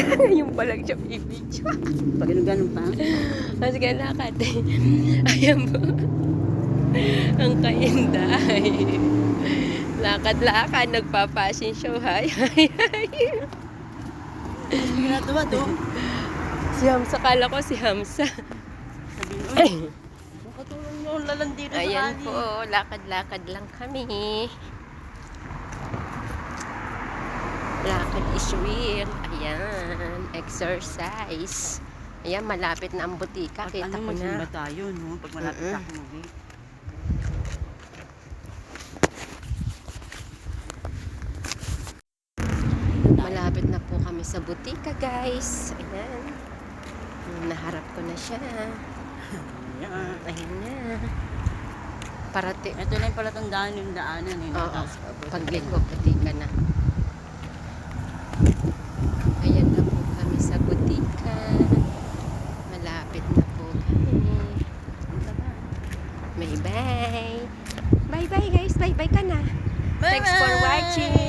Ngayon pa lang siya bibidyo. Pag ganun pa. Mas lakad. Ayan po. Ang kainday. Lakad-lakad, nagpa-fashion show. Hay, hay, hay. Na tuwa to. Si Hamza, kala ko si Hamza. Sabi mo, uy, makatulong mo, lalandi sa Ayan po, lakad-lakad lang kami. Lakad is real. Ayan, exercise. Ayan, malapit na ang butika. Pag Kita ano, ko na. tayo, no? Pag malapit Mm-mm. ako umuwi. Malapit na po kami sa butika, guys. Ayan. Naharap ko na siya. Ayan. Ayan na. Parati. Ito na yung palatandaan yung daanan eh. Oo, pagliko, butika na. Ayan na po kami sa butika. Malapit na po kami. Bye-bye. Bye-bye, guys. Bye-bye ka na. Thanks for watching.